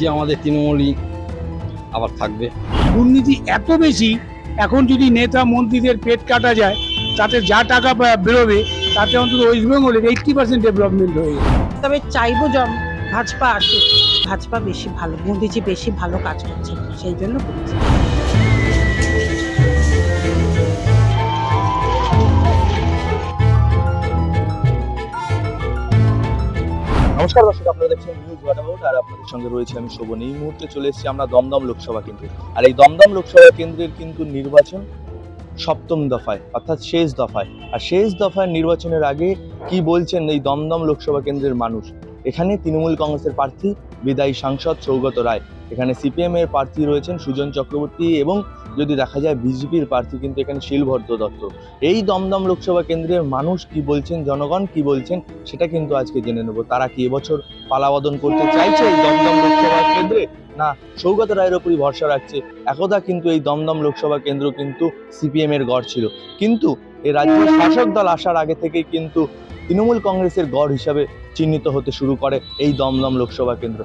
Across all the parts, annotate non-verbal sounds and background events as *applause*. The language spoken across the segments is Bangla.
বুঝছি আমাদের তৃণমূলই আবার থাকবে। দুর্নীতি এত বেশি এখন যদি নেতা মন্ত্রীদের পেট কাটা যায় তাতে যা টাকা বেরোবে তাতে অন্তত ওয়েস্ট বেঙ্গলের এইটটি পার্সেন্ট ডেভেলপমেন্ট হয়ে যাবে। তবে চাইব জম ভাজপা আসুক। ভাজপা বেশি ভালো মোদিজি বেশি ভালো কাজ করছে সেই জন্য নমস্কার দর্শক, আপনারা দেখছেন নিউজ ওয়াটাবাউট আর আপনাদের সঙ্গে রয়েছে আমি শোভন। এই মুহূর্তে চলে এসেছি আমরা দমদম লোকসভা কেন্দ্রে। আর এই দমদম লোকসভা কেন্দ্রের কিন্তু নির্বাচন সপ্তম দফায়, অর্থাৎ শেষ দফায়। আর শেষ দফায় নির্বাচনের আগে কি বলছেন এই দমদম লোকসভা কেন্দ্রের মানুষ? এখানে তৃণমূল কংগ্রেসের প্রার্থী, বিদায়ী সাংসদ সৌগত রায়। এখানে সিপিএম এর প্রার্থী রয়েছেন সুজন চক্রবর্তী এবং যদি দেখা যায় বিজেপির প্রার্থী কিন্তু এখানে শিলভদ্র দত্ত। এই দমদম লোকসভা কেন্দ্রের মানুষ কি বলছেন, জনগণ কি বলছেন, সেটা কিন্তু আজকে জেনে নেব। তারা কি এবছর পালাবদন করতে চাইছে এই দমদম লোকসভা কেন্দ্রে? না, সৌগত রায়ের ওপরই ভরসা রাখছে। একদা কিন্তু এই দমদম লোকসভা কেন্দ্র কিন্তু সিপিএম এর গড় ছিল। কিন্তু এই রাজ্যের শাসক দল আসার আগে থেকেই কিন্তু তৃণমূল কংগ্রেসের গড় হিসাবে চিহ্নিত হতে শুরু করে এই দমদম লোকসভা কেন্দ্র।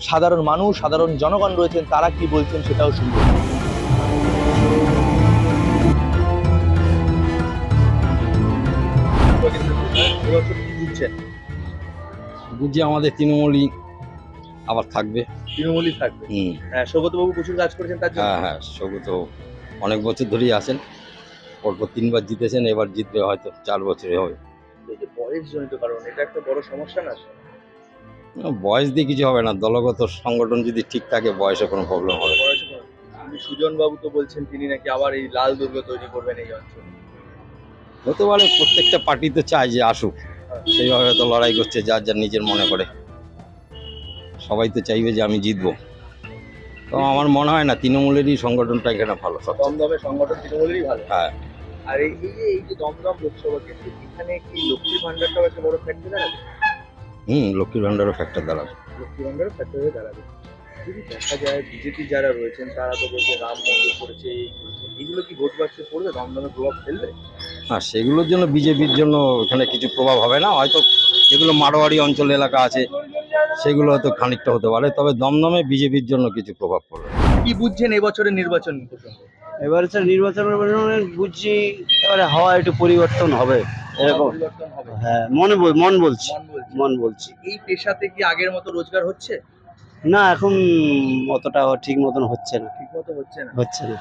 সাধারণ মানুষ সাধারণ জনগণ রয়েছেন তারা কি বলছেন সেটাও শুনব। বুঝছি আমাদের তৃণমূলই আবার থাকবে। তৃণমূলই থাকবে। হ্যাঁ সৌগত বাবু প্রচুর কাজ করেছেন তার হ্যাঁ হ্যাঁ সৌগত অনেক বছর ধরেই আছেন। পরপর তিনবার জিতেছেন এবার জিতবে হয়তো চার বছরে হবে। বয়স জনিত কারণ এটা একটা বড় সমস্যা না? বয়স দিয়ে কিছু হবে না দলগত সংগঠন যদি ঠিক থাকে বয়সে কোনো প্রবলেম হবে সুজন বাবু তো বলছেন তিনি নাকি আবার এই লাল দুর্গ তৈরি করবেন এই অঞ্চলে। হতে পারে প্রত্যেকটা পার্টি তো চায় যে আসুক। সেইভাবে তো লড়াই করছে যার যার নিজের মনে করে। সবাই তো চাইবে যে আমি জিতবো। তো আমার মনে হয় না তৃণমূলেরই সংগঠনটা এখানে ভালো সব দমদমের সংগঠন তৃণমূলেরই ভালো। হ্যাঁ। আর এই যে এই যে দমদম লোকসভা কেন্দ্র এখানে কি লক্ষ্মীর ভান্ডারটাও একটা বড় ফ্যাক্টরি দাঁড়াবে হুম লক্ষ্মীর ভান্ডারও ফ্যাক্টর দাঁড়াবে। লক্ষ্মীর ভান্ডারও ফ্যাক্টর হয়ে দাঁড়াবে। যদি দেখা যায় বিজেপি যারা রয়েছেন তারা তো বলছে রাম মন্দির করেছে এই করেছে। এগুলো কি ভোট বাক্সে পড়বে? দমদমে প্রভাব ফেলবে? আর সেগুলোর জন্য বিজেপির জন্য এখানে কিছু প্রভাব হবে না। হয়তো যেগুলো মারোয়াড়ি অঞ্চল এলাকা আছে সেগুলো হয়তো খানিকটা হতে পারে। তবে দমদমে বিজেপির জন্য কিছু প্রভাব পড়বে। কি বুঝছেন এবছরের নির্বাচন প্রসঙ্গে? এবারে স্যার নির্বাচনের মানে বুঝছি এবারে হাওয়া একটু পরিবর্তন হবে। এরকম। হ্যাঁ মনে মন বলছি মন মন বলছি। এই পেশাতে কি আগের মতো রোজগার হচ্ছে? না এখন অতটা ঠিক মতন হচ্ছে না। ঠিক মতো হচ্ছে না। হচ্ছে না।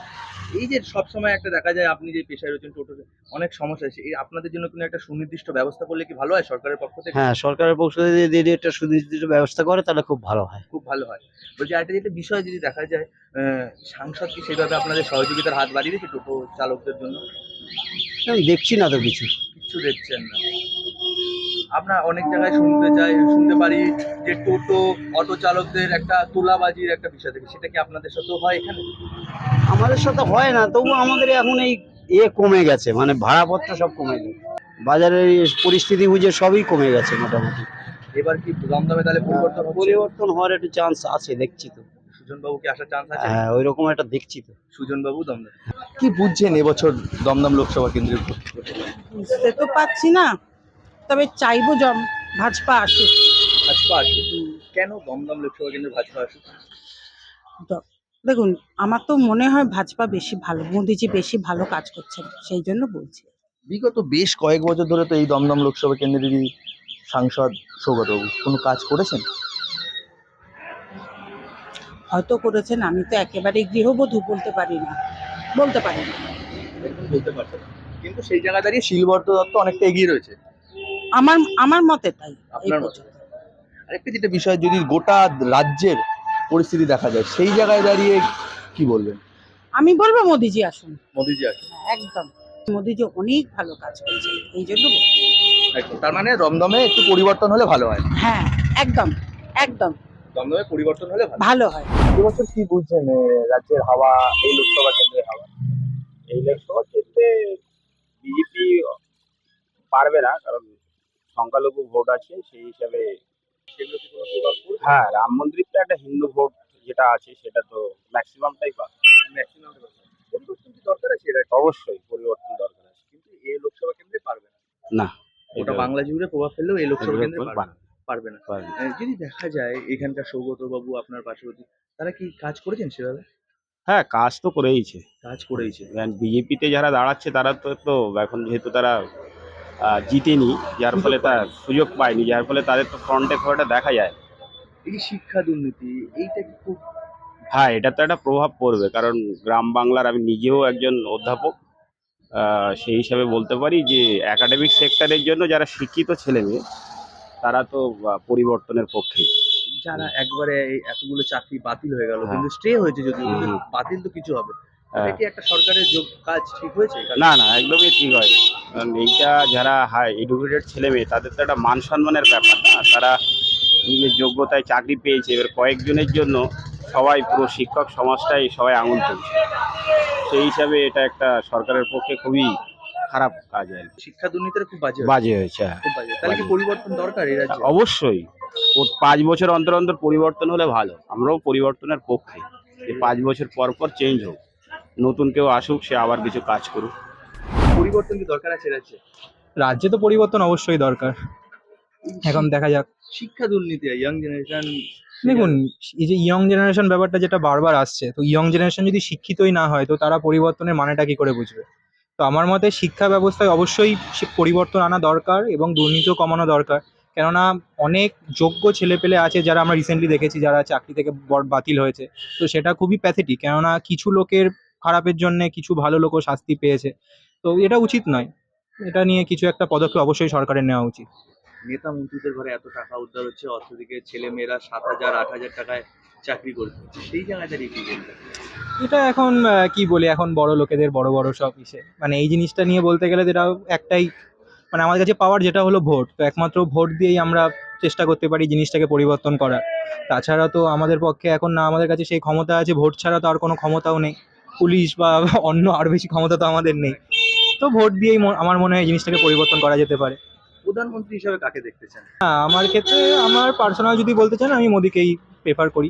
এই যে সব সময় একটা দেখা যায় আপনি যে পেশায় রয়েছেন টোটোতে অনেক সমস্যা আছে। এই আপনাদের জন্য কোনো একটা সুনির্দিষ্ট ব্যবস্থা করলে কি ভালো হয় সরকারের পক্ষ থেকে? হ্যাঁ সরকারের পক্ষ থেকে যদি একটা সুনির্দিষ্ট ব্যবস্থা করে তাহলে খুব ভালো হয়। খুব ভালো হয়। বলছি আরেকটা যেটা বিষয় যদি দেখা যায় সাংসদ কি সেইভাবে আপনাদের সহযোগিতার হাত বাড়িয়ে দিয়েছে টোটো চালকদের জন্য? আমি দেখছি না তো কিছু। কিচ্ছু দেখছেন না। আমরা অনেক জায়গায় শুনতে চাই শুনতে পারি যে টোটো অটো চালকদের একটা তোলাবাজির একটা বিষয় থাকে সেটা কি আপনাদের সাথেও হয় এখানে? আমাদের সাথে হয় না তবু আমাদের এখন এই এ কমে গেছে মানে ভাড়াপত্র সব কমে গেছে। বাজারের পরিস্থিতি বুঝে সবই কমে গেছে মোটামুটি। এবার কি দমদমে তাহলে পরিবর্তন পরিবর্তন হওয়ার একটু চান্স আছে দেখছি তো। সুজন বাবু কি আসার চান্স আছে? হ্যাঁ ওই রকম একটা দেখছি তো। সুজন বাবু দমদম। কি বুঝছেন এবছর দমদম লোকসভা কেন্দ্রের বুঝতে তো পাচ্ছি না তবে চাইব জম ভাজপা আসুক। ভাজপা আসুক। কেন দমদম লোকসভা কেন্দ্রে ভাজপা আসুক? দেখুন আমার তো মনে হয় ভাজপা বেশি ভালো মোদিজি বেশি ভালো কাজ করছেন সেই জন্য বলছি। বিগত বেশ কয়েক বছর ধরে তো এই দমদম লোকসভা কেন্দ্রেরই সাংসদ সৌগতবাবু কোনো কাজ করেছেন? হয়তো করেছেন আমি তো একেবারে গৃহবধূ বলতে পারি না। বলতে পারি না। বলতে পারছেন। কিন্তু সেই জায়গায় দাঁড়িয়ে শিলবর্ত দত্ত অনেকটা এগিয়ে রয়েছে। আমার আমার মতে তাই আপনার মতে? আরেকটা যেটা বিষয় যদি গোটা রাজ্যের পরিস্থিতি দেখা যায় সেই জায়গায় দাঁড়িয়ে কি বলবেন? আমি বলব মোদিজি আসুন। মোদিজি আসুন। একদম। মোদিজি অনেক ভালো কাজ করছেন এই জন্য তার মানে দমদমে একটু পরিবর্তন হলে ভালো হয়। হ্যাঁ একদম একদম। দমদমে পরিবর্তন হলে ভালো। হয়। এবছর কি বুঝছেন রাজ্যের হাওয়া এই লোকসভা কেন্দ্রের হাওয়া? এই লোকসভা ক্ষেত্রে বিজেপি পারবে না কারণ সংখ্যালঘু ভোট আছে সেই হিসাবে সেগুলো কি কোনো প্রভাব পড়বে? হ্যাঁ রাম মন্দিরটা একটা হিন্দু ভোট যেটা আছে সেটা তো ম্যাক্সিমামটাই পাবে। ম্যাক্সিমাম পরিবর্তন কি দরকার আছে এটা অবশ্যই পরিবর্তন দরকার আছে। কিন্তু এই লোকসভা কেন্দ্রে পারবে না। না ওটা বাংলা জুড়ে প্রভাব ফেললেও এই লোকসভা কেন্দ্রে পারবে না। পারবে না। পারবে যদি দেখা যায় এখানকার সৌগত বাবু আপনার পার্শ্ববর্তী তারা কি কাজ করেছেন সেভাবে? হ্যাঁ কাজ তো করেইছে। কাজ করেইছে। বিজেপিতে যারা দাঁড়াচ্ছে তারা তো তো এখন যেহেতু তারা জিতেনি যার ফলে তার সুযোগ পায়নি যার ফলে তাদের তো ফ্রন্টে খুব দেখা যায়। এই শিক্ষা দুর্নীতি এইটা কি খুব হ্যাঁ এটা তো একটা প্রভাব পড়বে কারণ গ্রাম বাংলার আমি নিজেও একজন অধ্যাপক। সেই হিসাবে বলতে পারি যে একাডেমিক সেক্টরের জন্য যারা শিক্ষিত ছেলে মেয়ে তারা তো পরিবর্তনের পক্ষেই। যারা একবারে এতগুলো চাকরি বাতিল হয়ে গেল হ্যাঁ। কিন্তু স্টে হয়েছে যদি বাতিল তো কিছু হবে হ্যাঁ। কি একটা সরকারের যোগ কাজ ঠিক হয়েছে? না না একদমই ঠিক হয়। কারণ এইটা যারা হাই এডুকেটেড ছেলে মেয়ে তাদের তো একটা মান সম্মানের ব্যাপার না। তারা নিজের যোগ্যতায় চাকরি পেয়েছে। এবার কয়েকজনের জন্য সবাই পুরো শিক্ষক সমাজটাই সবাই আঙুল তুলছে সেই হিসাবে এটা একটা সরকারের পক্ষে খুবই খারাপ কাজ আর কি। শিক্ষা দুর্নীতিটা খুব বাজে হয়েছে, বাজে হয়েছে হ্যাঁ। খুব বাজে। তাহলে কি পরিবর্তন দরকার এই রাজ্যে? অবশ্যই। পাঁচ বছর অন্তর অন্তর পরিবর্তন হলে ভালো। আমরাও পরিবর্তনের পক্ষে। যে পাঁচ বছর পর পর চেঞ্জ হোক। নতুন কেউ আসুক সে আবার কিছু কাজ করুক। পরিবর্তন কি দরকার আছে রাজ্যে? রাজ্যে তো পরিবর্তন অবশ্যই দরকার। এখন দেখা যাক। শিক্ষা দুর্নীতি ইয়াং জেনারেশন দেখুন এই যে ইয়ং জেনারেশন ব্যাপারটা যেটা বারবার আসছে তো ইয়ং জেনারেশন যদি শিক্ষিতই না হয় তো তারা পরিবর্তনের মানেটা কি করে বুঝবে? তো আমার মতে শিক্ষা ব্যবস্থায় অবশ্যই পরিবর্তন আনা দরকার এবং দুর্নীতিও কমানো দরকার। কেননা অনেক যোগ্য ছেলেপেলে আছে যারা আমরা রিসেন্টলি দেখেছি যারা চাকরি থেকে বাতিল হয়েছে। তো সেটা খুবই প্যাথেটিক কেননা কিছু লোকের খারাপের জন্য কিছু ভালো লোকও শাস্তি পেয়েছে। তো এটা উচিত নয়। এটা নিয়ে কিছু একটা পদক্ষেপ অবশ্যই সরকারের নেওয়া উচিত। নেতা মন্ত্রীদের ঘরে এত টাকা উদ্ধার হচ্ছে অর্থদিকে ছেলে মেয়েরা সাত হাজার, আট হাজার টাকায় চাকরি করছে। সেই জায়গায় দাঁড়িয়ে কি এটা এখন কি বলি, এখন বড় লোকেদের বড় বড় সব ইসে। মানে এই জিনিসটা নিয়ে বলতে গেলে যেটা একটাই মানে আমাদের কাছে পাওয়ার যেটা হলো ভোট। তো একমাত্র ভোট দিয়েই আমরা চেষ্টা করতে পারি জিনিসটাকে পরিবর্তন করার। তাছাড়া তো আমাদের পক্ষে এখন না, আমাদের কাছে সেই ক্ষমতা আছে, ভোট ছাড়া তো আর কোনো ক্ষমতাও নেই। পুলিশ বা অন্য আরও বেশি ক্ষমতা তো আমাদের নেই। তো ভোট দিয়েই আমার মনে হয় জিনিসটাকে পরিবর্তন করা যেতে পারে। প্রধানমন্ত্রী হিসাবে কাকে দেখতে চান? হ্যাঁ আমার ক্ষেত্রে আমার পার্সোনাল যদি বলতে চান আমি মোদিকেই প্রেফার করি।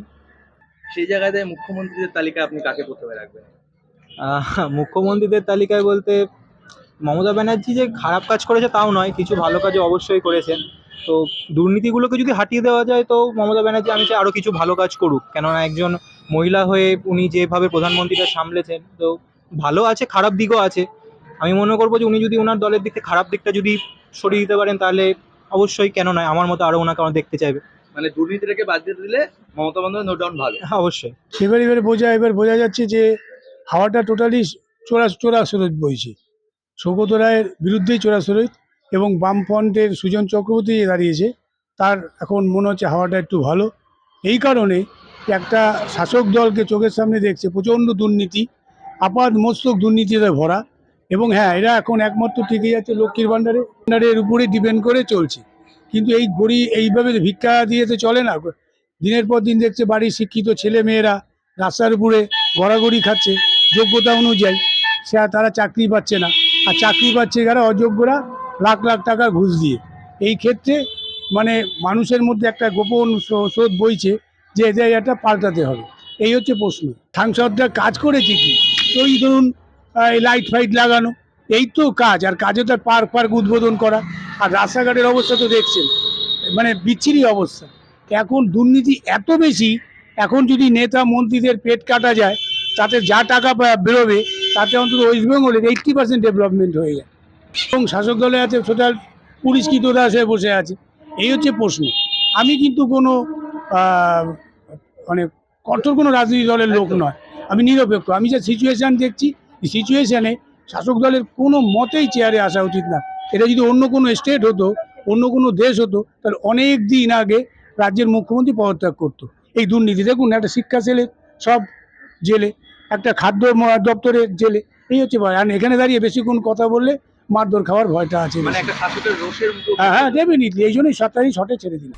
সেই জায়গায় দাঁড়িয়ে মুখ্যমন্ত্রীদের তালিকায় আপনি কাকে প্রথমে রাখবেন? মুখ্যমন্ত্রীদের তালিকায় বলতে মমতা ব্যানার্জি যে খারাপ কাজ করেছে তাও নয় কিছু ভালো কাজও অবশ্যই করেছেন। তো দুর্নীতিগুলোকে যদি হাটিয়ে দেওয়া যায় তো মমতা ব্যানার্জি আমি চাই আরও কিছু ভালো কাজ করুক। কেননা একজন মহিলা হয়ে উনি যেভাবে প্রধানমন্ত্রীটা সামলেছেন তো ভালো আছে খারাপ দিকও আছে। আমি মনে করব যে উনি যদি ওনার দলের দিক থেকে খারাপ দিকটা যদি সরিয়ে দিতে পারেন তাহলে অবশ্যই কেন নয় আমার মতো আরও ওনাকে আমার দেখতে চাইবে। মানে দুর্নীতিটাকে বাদ দিয়ে দিলে মমতা বন্দ্যোপাধ্যায় নো ডাউন ভালো। হ্যাঁ *laughs* অবশ্যই। এবার এবার বোঝা এবার বোঝা যাচ্ছে যে হাওয়াটা টোটালি চোরা চোরা স্রোত বইছে। সৌগত রায়ের বিরুদ্ধেই চোরা স্রোত এবং বামফ্রন্টের সুজন চক্রবর্তী দাঁড়িয়েছে তার এখন মনে হচ্ছে হাওয়াটা একটু ভালো। এই কারণে একটা শাসক দলকে চোখের সামনে দেখছে প্রচণ্ড দুর্নীতি আপাত মস্তক দুর্নীতিতে ভরা। এবং হ্যাঁ এরা এখন একমাত্র টিকে যাচ্ছে লক্ষ্মীর ভাণ্ডারে। ভাণ্ডারের উপরে ডিপেন্ড করে চলছে। কিন্তু এই গড়ি এইভাবে ভিক্ষা দিয়ে তো চলে না, দিনের পর দিন দেখছে বাড়ির শিক্ষিত ছেলে মেয়েরা রাস্তার উপরে গড়াগড়ি খাচ্ছে, যোগ্যতা অনুযায়ী। সে তারা চাকরি পাচ্ছে না। আর চাকরি পাচ্ছে যারা অযোগ্যরা, লাখ লাখ টাকা ঘুষ দিয়ে। এই ক্ষেত্রে মানে মানুষের মধ্যে একটা গোপন স্রো- স্রোত বইছে যে এই জায়গাটা পাল্টাতে হবে। এই হচ্ছে প্রশ্ন। সাংসদরা কাজ করেছে কি? ওই ধরুন লাইট ফাইট লাগানো এই তো কাজ আর কাজে তার পার্ক পার্ক উদ্বোধন করা। আর রাস্তাঘাটের অবস্থা তো দেখছেন মানে বিচ্ছিরি অবস্থা। এখন দুর্নীতি এত বেশি এখন যদি নেতা মন্ত্রীদের পেট কাটা যায় তাতে যা টাকা বেরোবে তাতে অন্তত ওয়েস্ট বেঙ্গলের এইট্টি পার্সেন্ট ডেভেলপমেন্ট হয়ে যায় এবং শাসক দলে আছে টোটাল পুলিশকৃত দাস হয়ে বসে আছে। এই হচ্ছে প্রশ্ন। আমি কিন্তু কোনো মানে কঠোর কোনো রাজনীতি দলের লোক নয়। আমি নিরপেক্ষ। আমি যা সিচুয়েশান দেখছি সিচুয়েশানে শাসক দলের কোনো মতেই চেয়ারে আসা উচিত না। এটা যদি অন্য কোনো স্টেট হতো অন্য কোনো দেশ হতো তাহলে অনেক দিন আগে রাজ্যের মুখ্যমন্ত্রী পদত্যাগ করতো। এই দুর্নীতি দেখুন একটা শিক্ষা ছেলে সব জেলে একটা খাদ্য দপ্তরের জেলে এই হচ্ছে ব্যাপার। আর এখানে দাঁড়িয়ে বেশিক্ষণ কথা বললে মারধর খাওয়ার ভয়টা আছে মানে হ্যাঁ হ্যাঁ ডেফিনেটলি এই জন্যই সরকারি শটে ছেড়ে দিন